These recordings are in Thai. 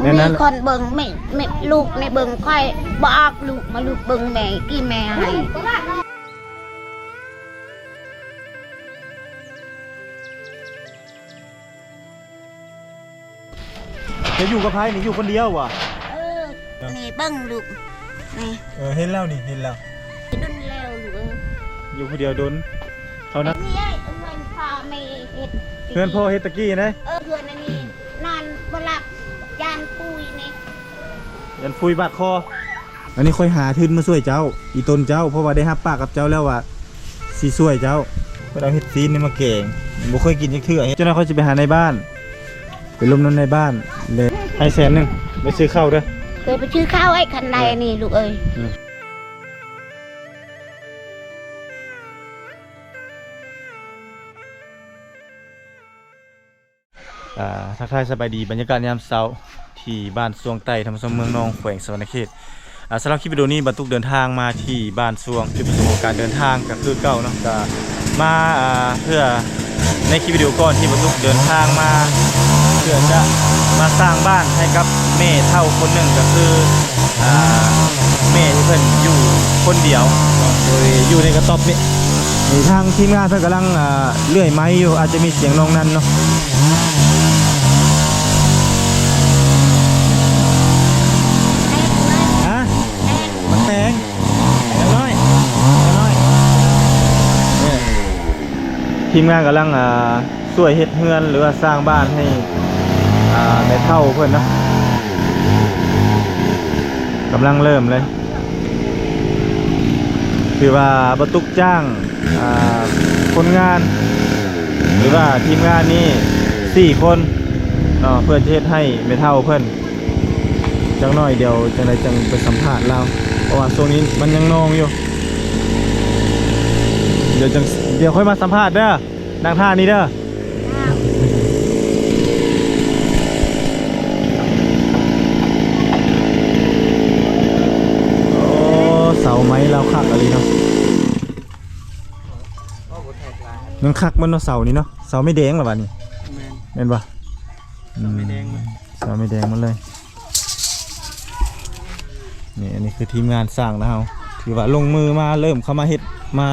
มีคนเบิ่งไม่ไม่ลูกในเบิ่งค่อยบอกลูกมาลูกเบิ่งแม่กี่แม่ให้จะอยู่กับไผนี่อยู่คนเดียววะเออนี่เบิ่งลูกนี่เออเห็นแล้วนี่เห็นแล้วดุนแล้วลูกอยู่คนเดียวโดนเท่านั้นนี่ไอ้เงินพ่อไม่เฮ็ดเพื่อนพ่อเฮ็ดตะกี้นะเออเพื่อนอันนี้นอนบ่หลับ ปุยนี่ยันฟุยบาดคอ อันนี้ค่อยหาทุนมาช่วยเจ้า อีตนเจ้าเพราะว่าได้รับปากกับเจ้าแล้วว่าสิช่วยเจ้าเพิ่นเอาเฮ็ดซีนนี่มาแกงบ่เคยกินจักเทื่อเจ้าน้อยเขาสิไปหาในบ้าน ไปลมน้ำในบ้านเลยให้แสนหนึงไปซื้อข้าวเด้อเคยไปชื่อข้าวไอ้คันใดนี่ลูกเอ้ย ทักทายสบายดีบรรยากาศยามเช้าที่บ้านสวงไต่ธรรมสมเมืองนองแขวงสวรรณเขตสำหรับคลิปวิดีโอนี้บรรทุกเดินทางมาที่บ้านสวงจุดประสงค์การเดินทางก็คือเก่าเนาะก็มาเพื่อในคลิปวิดีโอก่อนที่บรรทุกเดินทางมาเพื่อจะมาสร้างบ้านให้กับแม่เท่าคนหนึ่งก็คือแม่ที่เพิ่นอยู่คนเดียวโดยอยู่ในกระต๊อบนี่ทางทีมงานเพิ่นกำลังเลื่อยไม้อยู่อาจจะมีเสียงน้องนั้นเนาะ ฮะมันแตงเดี๋ยวน้อยเดี๋ยวน้อยเนี่ย ทีมงานกำลังอ่าช่วยเฮ็ดเฮือนหรือว่าสร้างบ้านให้อ่าในเท่าเพื่อนนะกำลังเริ่มเลยคือว่าบรรทุกจ้างอ่าคนงาน หรือว่าทีมงานนี่สี่คนเนาะเพื่อจะเฮ็ดให้ไม่เท่าเพื่อนจังหน่อยเดียวจังไรจังไปสัมภาษณ์เราเพราะว่าช่วงนี้มันยังนองอยู่ เดี๋ยวจังเดี๋ยวค่อยมาสัมภาษณ์เด้อ นั่งท่านี้เด้อโอ้เสาไม้เราคักอะไรเนาะยังคักมันเนาะเสานี้เนาะเสาไม่แดงหรอวะนี่แมนเห็นปะอืไม่แดงเลยเสาไม่แดงมันเลยนี่อันนี้คือทีมงานสร้างนะเฮาถือว่าลงมือมาเริ่มเข้ามาเฮ็ดมา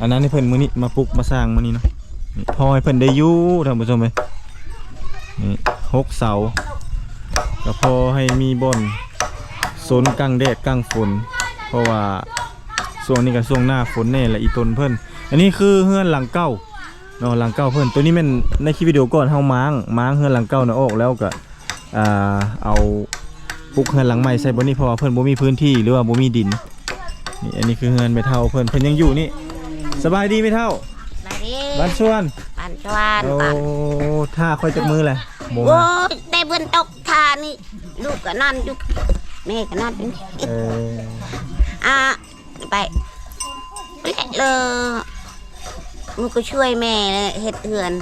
อันนั้นให้เพิ่นมื้อนี้มาปลุกมาสร้างมื้อนี้เนาะนี่พอให้เพิ่นได้อยู่ท่านผู้ชมเอ้ยนี่หกเสาก็พอให้มีบ่อนสนกลางแดดกลางฝน เพราะว่าช่วงนี้ก็ช่วงหน้าฝนแน่และอีตนเพิ่นอันนี้คือเฮือนหลังเก่าเนาะหลังเก่าเพิ่นตัวนี้แม่นในคลิปวิดีโอก่อนเฮาม้างม้างเฮือนหลังเก่าน่ะออกแล้วก็อ่าเอาปลูกเฮือนหลังใหม่ใส่บนนี้เพราะว่าเพิ่นบ่มีพื้นที่หรือว่าบ่มีดินนี่อันนี้คือเฮือนไม่เท่าเพิ่นเพิ่นยังอยู่นี่ สบายดีไม่เท่ามาดิบ้านชวนปันจวนโอ้ปันท่าค่อยจักมือแหละโมโอ้มายแต่เพิ่นตกทานี่ลูกก็นอนอยู่แม่ก็นอนอยู่นี่เอออะไปและเลยมึงก็ช่วยแม่เฮ็ดเหือน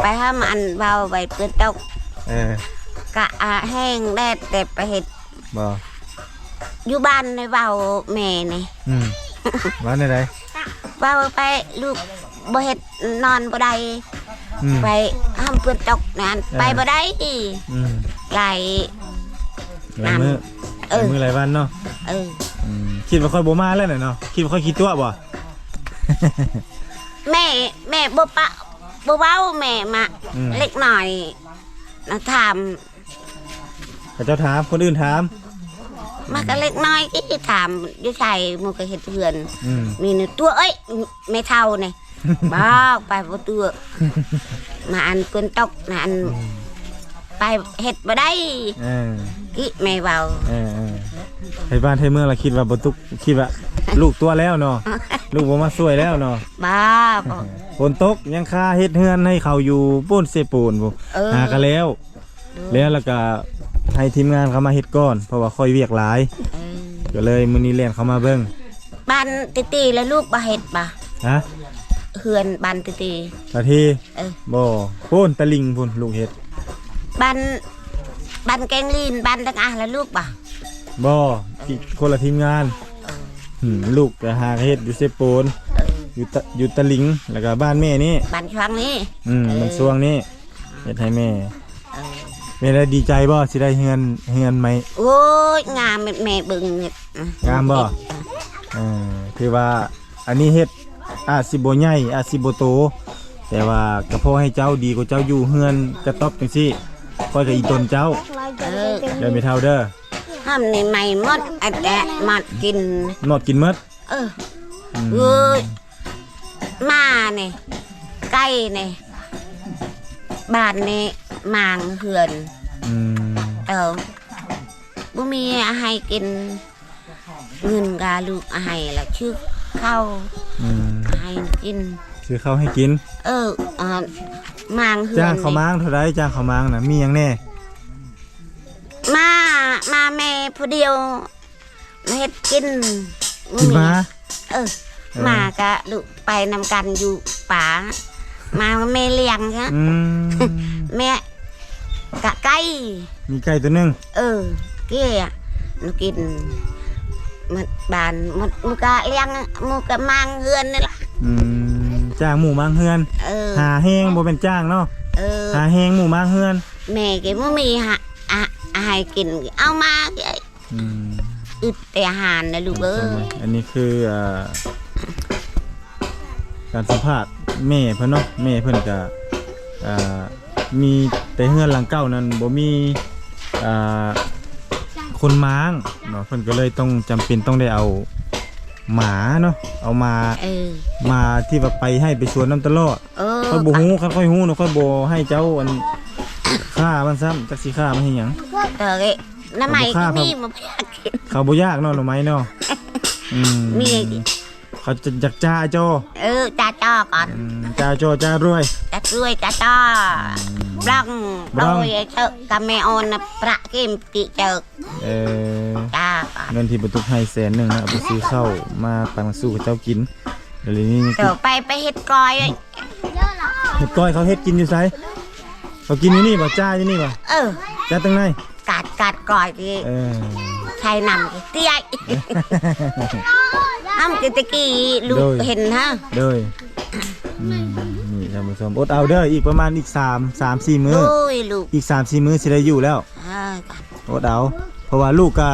ไปให้มันเบาไปเปื้อนตกเออกะอาแห้งแดดแต่ไปเฮ็ดบ่อยู่บ้านในเบาแม่นี่อืมว่าในใดเบาไปลูกบ่เฮ็ดนอนบ่ได้อืม ไปห้ามเปื้อนตกนั่นเออไปบ่ได้อืมไหล หลายมือเออหลายมือหลายวันเนาะเออ อืมคิดว่าค่อยบ่มาแล้วน่ะเนาะคิดว่าค่อยคิดตัวบ่ แม่แม่บ่ปะบ่เว้าแม่มาอืม เล็กหน่อยนะถามเขาเจ้าถามคนอื่นถาม มาก็เล็กน้อยที่ถามอยู่ใส่หมันก็เฮ็ดเพื่อนอืมมีนี่ตัวเอ้ยไม่เท่านี่ บอกไปบ่ตัวมาอันเกินตกนะอัน ไปเฮ็ดบ่ได้เออกิแม่เว้าเออเออไทบ้านไทเมืองเราคิดว่าบ่ตุกคิดว่า ลูกตัวแล้วเนาะลูกบ่มาช่วยแล้วเนาะบ้าบ่ฝนตกยังค่าเฮ็ดเฮือนให้เขาอยู่ปูนเซปูนพุ่นเออ หากันแล้ว แล้วแล้วก็ ให้ทีมงานเขามาเฮ็ดก่อน เพราะว่าค่อยเวียกหลายเออก็เลยมื้อนี้แล่นเขามาเบิ่งบ้านติตีแล้วลูกบ่เฮ็ดบ่ฮะเฮือนบ้านติตีตาทีเออบ่ปูนตะลิงพุ่นลูกเฮ็ดบ้านบ้านแกงลีนบ้านตังอะแล้วลูกบ่บ่อีกคนละทีมงานเออหืมลูกก็หาเฮ็ดอยู่เซปูนเอออยู่ตะอยู่ตะลิงแล้วก็บ้านแม่นี่บ้านช่วงนี้อืมมันช่วงนี้เฮ็ดให้แม่เออ แม่ได้ดีใจบ่สิได้เฮือนเฮือนไหมโอ้ยงามแม่เบึงเนี่ยอะงามบ่เออถือว่าอันนี้เฮ็ดอาจสิบ่ใหญ่อาจสิบ่โต แต่ว่าก็พอให้เจ้าดีกว่าเจ้าอยู่เฮือนกระต๊อบจังซี่พอจะอีตนเจ้าเออได้ไม่เท่าเด้อห้ามนี่ไม่หมดอันแดะหมดกิน นอดกินหมดเอออืมเอ้ยมาเนี่ยไก่เนี่ยบ้านนี่ มางเหือนอืมเออบ่มีอาให้กินเงินกาลูกอาให้ละชื่อเข้าวอืมให้กิน ซื้อข้าวให้กิน เออเอ่าหมางเหือนจ้างเขานี่มางเท่าไรจ้างเขามางนะมีหยังแน่ มา มาแม่ผู้เดียวมาเฮ็ดกินกินมา เออเออ มากะลูกไปนำกันอยู่ป่ามาแม่เลี้ยงฮะอืมแม่ กะไก่มีไก่ตัวหนึงเออเกี้ยหนูกินมันบานมันมันกะเลี้ยงมันกะมังเฮือนนี่ล่ะอืมจ้างหมู่มางเฮือน เออ หาแฮงบ่เป็นจ้างเนาะเออ หาแฮงหมู่มางเฮือน แม่แกบ่มีฮะอะอาให้กินเอามาแกอืมอึดแต่อาหารนะลูกเอ้ยอันนี้คือเอ่อการสัมภาษณ์แม่เพิ่นเนาะแม่เพิ่นก็เอ่อ มีแต่เฮือนหลังเก่านั้นบ่มีเอ่อคนม้างเนาะเพิ่นก็เลยต้องจำเป็นต้องได้เอาหมาเนาะเอามาเออมาที่ว่าไปให้ไปสวนน้ำตลอดเออค่อยบ่ฮู้ค่อยๆฮู้เนาะค่อยบ่ให้เจ้าอันฆ่ามันซ้ำจักสิฆ่ามันให้หยัง เออเอ้ยน้ำใหม่เอาก็มาฆ่ามีมาพยากกิน เขาบ่ยากเนาะหน่อไม้เนาะอืมมี เขาจะจักจ้าโจเออจ้าจ้าก่อนอืมจ้าโจจ้ารวย จ้าช่วยจ้าจ้าบลังบลัโดงยเจอกับแม่ออนนะประเกมติเจอเออจ้าก่อนเงินที่บรรทุกให้แสนหนึ่งนะเอาไปซื้อข้าวมาปังสู้กับเจ้ากินเดี๋ยวนี้เดี๋ยวไปไปเฮ็ดกอยเอ้ยเห็ดก้อยเขาเฮ็ดกินอยู่ไสเขากินอยู่นี่บ่จ้าอยู่นี่บ่เออจ้าตั้งในกัดกัดกอยที่เออใช้นำเตี้ยห้ามกินตะกี้ลูกเห็นฮะเด้ยอืมนี่ท่านผู้ชมอดเอาเด้ออีกประมาณอีก3 3 4มื้อ โอ้ยลูกอีก3 4มื้อสิได้อยู่แล้วเออกันอดเอาเพราะว่าลูกก็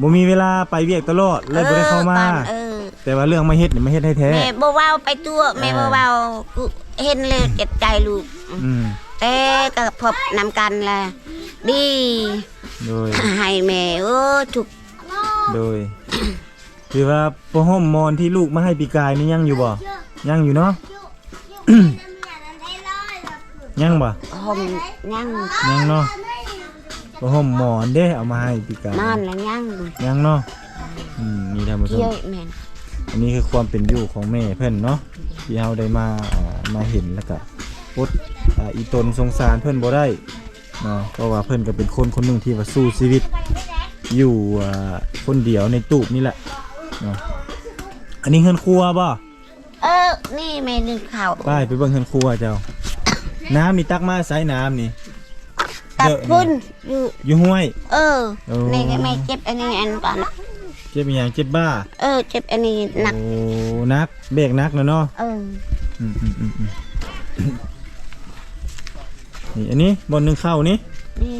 บ่มีเวลาไปเวียกตลอดเลยบ่ได้เข้ามาออกันเออแต่ว่าเรื่องมาเฮ็ดนี่มาเฮ็ดให้แท้ แม่บ่เว้าไปตัวแม่เอบ่อเว้ากูเห็นเลยเจ็บใจลูก อืมแต่ก็พบนำกันแหละดี โดย ให้แม่โอ้ถูกโดย คือว่าผ้าห่มมอนที่ลูกมาให้ปีกายนี่ยังอยู่บ่ยังอยู่เนาะ ยังบ่ห่มยังยังเนาะผ้าห่มหมอนเด้เอามาให้ปีกายนอนแล้วยังยังเนาะอืมนี่ท่านผู้ชเกี่ยมวแม่นอันนี้คือความเป็นอยู่ของแม่เพิ่นเนาะที่เฮาได้มาอ่ามาเห็นแล้วก็อดอ่าอีตนสงสารเพิ่นบ่ได้เนาะเพราะว่าเพิ่นก็เป็นคนคนหนึงที่ว่าสู้ชีวิต อยู่อ่าคนเดียวในตูบนี่แหละเนาะอันนี้เฮือนครัวบ่เออนี่แม่นึ่งข้าวไปไปเบิ่งเฮือนครัวเจ้า น้ำนี่ตักมาใส่น้ำนี่ตัดเยอะพุ่นอยู่อยู่ห้วย เออโอ้นี่ก็แม่เจ็บอันนี้อันก่อนเจ็บอีหยังเจ็บบ้า เออ เจ็บอันนี้หนักโอ้นักเบรกนักนะเนาะเอออืมอืมอืมอืมนี่อันนี้บนหนึ่งเข้านี่นี่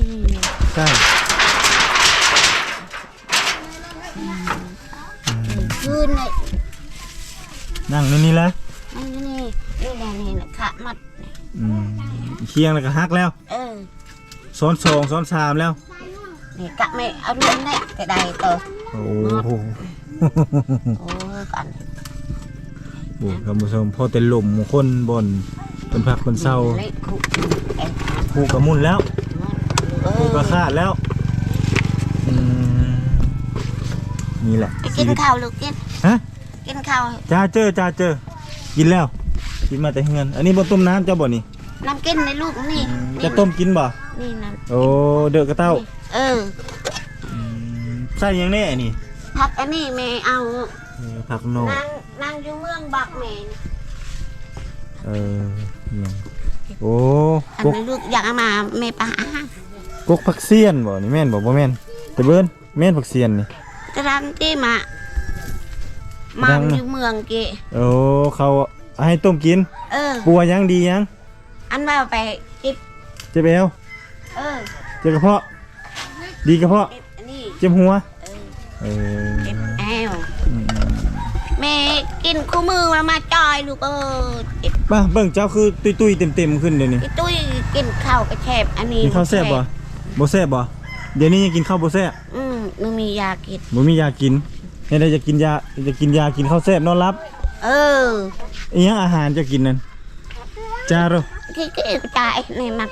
ใช่คืนเลยนั่งในนี่แหละนี่นี่นี่แหละนี่นะขะมัด อืมเคียงแล้วก็ฮักแล้วเออซ้อนสองซ้อนสามแล้ว นี่กะไม่เอาเรื่องนี้ก็ได้ตัว โอ้โหโอ้ก่อนโอ้ท่านผู้ชมพอแต่หล่มคนบนเป็นพักเป็นเศร้านี่คุเอ็มผูกกระมุนแล้วเอผูกกอระขาดแล้วอืมนี่แหละไปกินข้าวลูกกินฮะ กินข้าวจ้าเจอจ้าเจอกินแล้ว กินมาแต่เฮือน อันนี้บ่ต้มน้ำเจ้าบ่นี่น้ำกินในลูกนี่จะต้มกินบ่นี่นะโอ้เด้อกระเต้าเอออืมใส่หยังแน่นี่พักอันนี้แม่เอาเออผักนอกนางนางอยู่เมืองบักแม่นี่เอออิหยังโอ้อันกกนี้ลูกอยากเอามาแม่ปะอาหารกกผักเสียนบ่นี่แม่นบ่บ่แม่นแต่เบิ่นแม่นผักเสียนนี่กระดังที่มามาดังนะอยู่เมืองเกะโอ้เขา ให้ต้มกิน เออ ปัวยังดียังอันว่าไปจิบเจ็บเอวเออจจ็บกระเพาะ ดีกระเพาะเจ็บอันนี้เจ็บหัว เออเออเจ็บแอวอืมแม่กินคู่มือมามาจอยลูกเออเจ็บมาเบิ่งเจ้าคือตุยๆเต็มๆขึ้นเดี๋ยวนี้ไอ้ตุ้ยกินข้าวกระแฉบอันนี้กินข้าวแซ่บบ่บ่แซ่บบ่เดี๋ยวนี้ยังกินข้าวบ่แซ่บอืมมึงมียากินบ่มียากินเฮ็ดได้จะกินยาจะกินยากินข้าวแซ่บนอนหลับ เอออีหยังอาหารจะกินนั่นจ้าโรที่ที่ตายในมัก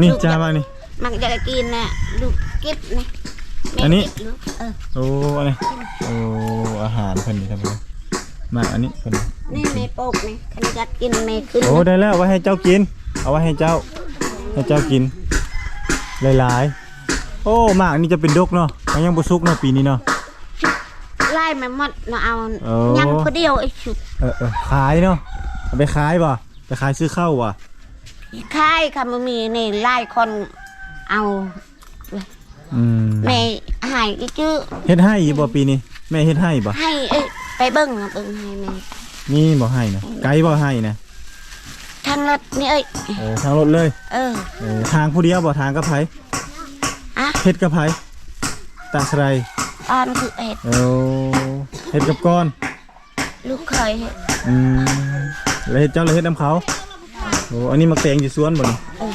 นี่จ้ามานี่ มักจะกินน่ะลูกกิบนะแม่อันนี้กิบลูกเออโอ้อันนี้โอ้อาหารเพิ่นนี่ครับผมมาอันนี้เพิ่นนี่แม่โปกนี่คันจะกินแม่ขึ้นโอ้ได้แล้วไว้ให้เจ้ากิน เอาไว้ให้เจ้า ให้เจ้ากินหลายๆโอ้หมากนี่จะเป็นดกเนาะมันยังบ่สุกเนาะปีนี้เนาะ ไล่มาหมดเนาะเอาโอ้ ยังคนเดียวไอ้ชุดเออเออขายเนาะเอาไปขายบ่ไปขายซื้อข้าวบ่ค่ายค่ะมันมีนี่ไล่คนเอาอืมแม่ใหายอีจื้อเฮ็ดให้อีบ่ปีนี้แม่เฮ็ดให้บ่ให้เอ้ยไปเบิ้งเบิ้งให้แม่นี่บ่ให้นะไกลบ่ให้นะทางรถนี่เอ้ยเออทางรถเลยเออ เออทางผู้เดียวบ่ทางกับไผอะเฮ็ดกับไผตาสไร ตอนคือเอ็ดเออเฮ็ดกับก้อน ลูกเคยเฮ็ดอืมแล้วเฮ็ดเจ้าเลยเฮ็ดน้ำเขาโอ้อันนี้มักแตงอยู่สวนบ่นี่เออ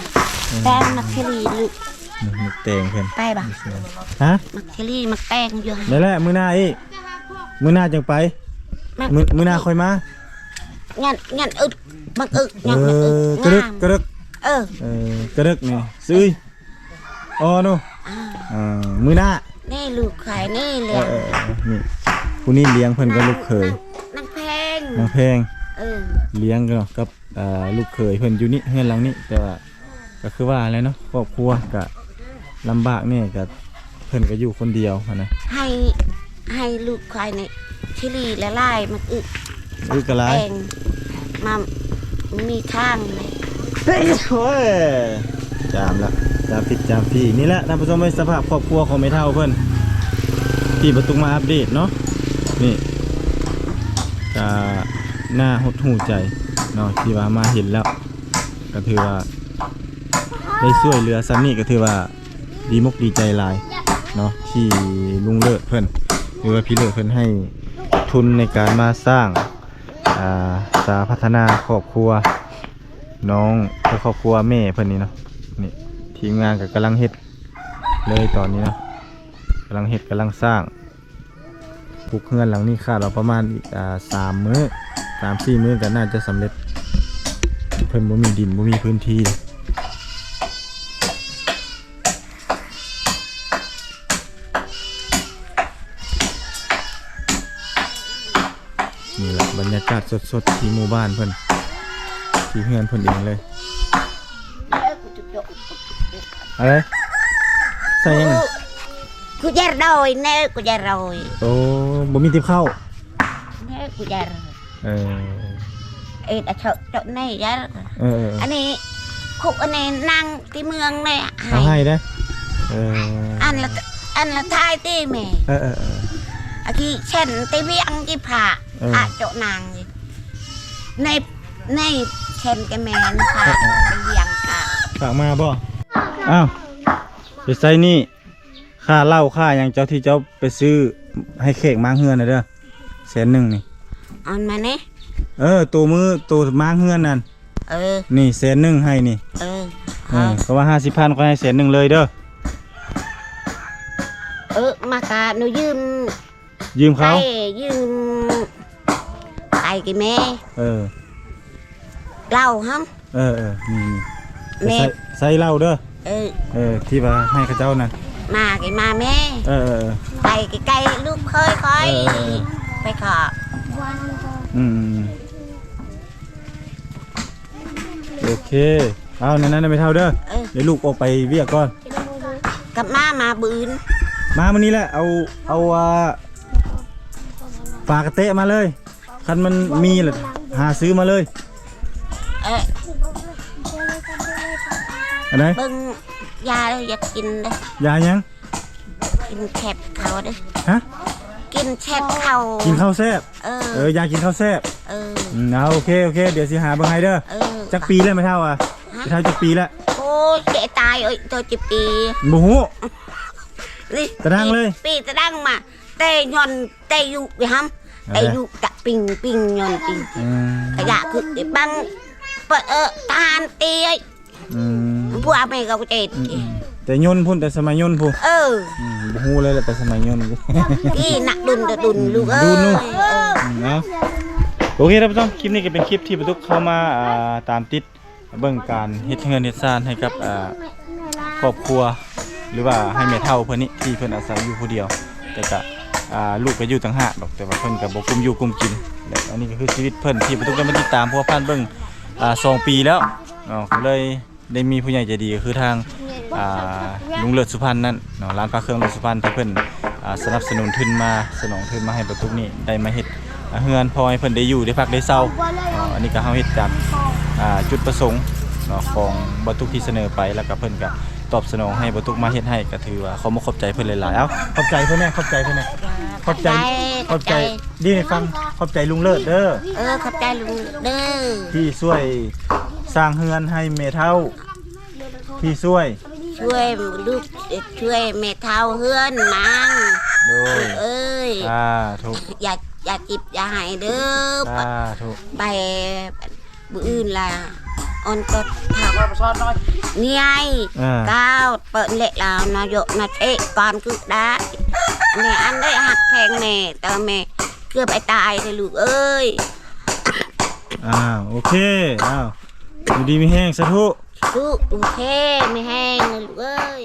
แป้งมักเทลีลูกนี่มักแตงเพิ่นไปบ่ะฮะมักเทลีมักแป้งอยู่หั่นได้แหละมื้อหน้าอีกมื้อหน้าจังไปมักมื้อมื้อหน้าค่อยมางันงันอึดมักอึดเองันมักอึดอกระดึกงามกระดึกเออเออกระดึกนี่ซื้ออ๋อโนอ่าอ่ามื้อหน้านี่ ลูกขายนี่เลเอยอเออเออนี่ผู้นี้เลี้ยงเพิ่นก็ลูกเขยนางแพงนางแพงเออเลี้ยงกันกับอ่าลูกเขยเพิ่นอยู่นี่เฮือนหลังนี้แต่ว่าก็คือว่าอะไรเนาะครอบครัวก็ลำบากเนี่ยก็เพิ่นก็อยู่คนเดียวหั้นนะให้ให้ลูกขายในชิลีและไล่มักอึดอึกกะหลายแป้งมามีข้างเลยโอ้ยจามละจามผิดจามพี่นี่แหละท่านผู้ชมเป็นสภาพครอบครัวของแม่เฒ่าเพิ่น ที่ประตูมาอัปเดตเนาะนี่ก็น่าหดหูใจเนาะที่ว่ามาเห็นแล้วก็ถือว่าได้ช่วยเหลือซันนี่ก็ถือว่าดีมกดีใจหลายเนาะที่ลุงเลิศเพิ่นหรือว่าพี่เลิศเพิ่นให้ทุนในการมาสร้างอ่าสาพัฒนาครอบครัว น้องเพื่อครอบครัวแม่เพิ่นนี่เนาะนี่ทีมงานก็กำลังเฮ็ดเลยตอนนี้เนาะำลังเฮ็ดกำลังสร้างปลูกเฮือนหลังนี้คาดว่าประมาณอีกอ่าสามมื้อสามสี่มื้อก็น่าจะสำเร็จ เพิ่นบ่มีดินบ่มีพื้นที่นี่แหละบรรยากาศสดๆที่หมู่บ้านเพิ่นที่เฮือนเพิ่นเองเลยอะไรใส่ยัง กูจะโรยแน่กูจะโรยโอ้บ่มีติบเข้าวแน่กูจะโรยเออเอ็ดอะเฉอะเจาะนี่ยะเออเอออันนี้คุกอันนี้นั่งที่เมืองเนี่ยเอาให้นะเอออันละอันละท้ายที่แม่เออเออเอออากีเช่นที่เวียงที่ผ่าเออผ่าเจาะนางนี่ในในเช่นกันแม่นะผ่าไปเวียงค่ะฝากมาบ่อ้าวไปใส่นี่ ค่าเหล้าค่าหยังเจ้าที่เจ้าไปซื้อให้เค้กมางเฮือนน่ะเด้อแสนหนึ่งนี่เอันมาเนี่ยเออตัวมือตัวมางเฮือนนั่นเออ นี่แสนหนึ่งให้นี่เออเออก็ว่าห้าสิบพันก็ให้แสนหนึ่งเลยเด้อเออ มากะหนูยืมยืมเขาไปยืมไปกี่แม่เออเล่าฮัม เออเออนี่นี่แม่ ใส่ใส่เหล้าเด้อเออเออที่ว่าให้เขาเจ้านั่น มากี่มาแม่เออเออเออ ไปไกลๆลูกเคยคอยเออเออไปขออืมอืมอืมโอเคเอานั่นนั่นไม่เท่าเด้อเออเดี๋ยวลูกออกไปเวียกก่อนกลับมามาบืนมาวันนี้แหละเอาเอาอ่าปลากระเตะมาเลย คันมันมีแหละหาซื้อมาเลยเอออันไหนเบิ่ง ยาเลยอยากกินเด้อยายังกินแคบเขาเด้อฮะกินแคบเขากินข้าวแซ่บเออเอออยากกินข้าวแซ่บเอออืมเอาโอเคโอเคเดี๋ยวสิหาเบิ่งให้เด้อเออจักปีแล้วไม่เท่าอะไม่เท่าจักปีแล้วโอ้เจ๊ตายเอ้ยตัวจิปีบ่ฮู้ นี่ตะดังเลยปีตะดังมาเตยอนเตยอยู่ไปฮัมเตยอยู่กะปิงปิงยอนปิงอืมกะยะคือไอ้บังเปิดเออทานเตียอืม พวกแม่ก็เจ็ดอืมอืมแต่ยนต์พุ่นแต่สมัยยนต์พุ่นเอออืมบ่ฮู้เลยแหละแต่สมัยยนต์พี่นักดุนตะดุนลูกเอ้ดุนนู่นยเอออืมเอาโอเคท่านผู้ชมคลิปนี้ก็เป็นคลิปที่ประตุกเข้ามาอ่าตามติดเบิ่งการเฮ็ดเงินเฮ็ดซ่านให้กับอ่าครอบครัว หรือว่าให้แม่เฒ่าเพิ่นนี่ที่เพิ่นอาศัยอยู่ผู้เดียว แต่ก็อ่าลูกก็อยู่ต่างหากดอกแต่ว่าเพิ่นก็บ่กุมอยู่กุมกินและอันนี้ก็คือชีวิตเพิ่นที่ประตุกได้มาติดตามเพราะว่าผ่านเบิ่งอ่าสองปีแล้วเนาะก็เลย ได้มีผู้ใหญ่ใจดีก็คือทางอ่าลุงเลิศสุพรรณนั่นเนาะร้านพระเครื่องเลิศสุพรรณที่เพิ่นอ่าสนับสนุนทุนมาสนองทุนมาให้ประตุกนี่ได้มาเฮ็ดอ่าเฮือนพอให้เพิ่นได้อยู่ได้พักได้เศร้าเนาะอันนี้ก็เฮาเฮ็ดจากอ่าจุดประสงค์เนาะของบรรทุกที่เสนอไปแล้วก็เพิ่นก็ตอบสนองให้บรรทุกมาเฮ็ดให้ก็ถือว่าเขามาขอบใจเพิ่นหลายๆเอ้าขอบใจเพิ่นแน่ขอบใจเพิ่นแน่ขอบใจขอบใจดีให้ฟังขอบใจลุงเลิศเด้อ เออขอบใจลุงเด้อที่ช่วย สร้างเฮือนให้แม่เฒ่าที่ช่วย ช่วยลูกช่วยแม่เท่าเฮือนนางโดยเอ้ยสาธุอย่าอย่าจิบอย่าหายเด้อสาธุไปบื้ออื่นล่ะออนก็ถามนี่ไงอ่าก้าวเปิดเละแล้วนายกนาเอ๊ะก่อนคือได้เนี่ยอันได้หักแพงแม่แต่แม่เกือบไปตายเลยลูกเอ้ยอ้าวโอเคอ้าว อยู่ดีไม่แห้งสะทุ ลูกโอเคไม่แห้งเลยลูกเอ้ย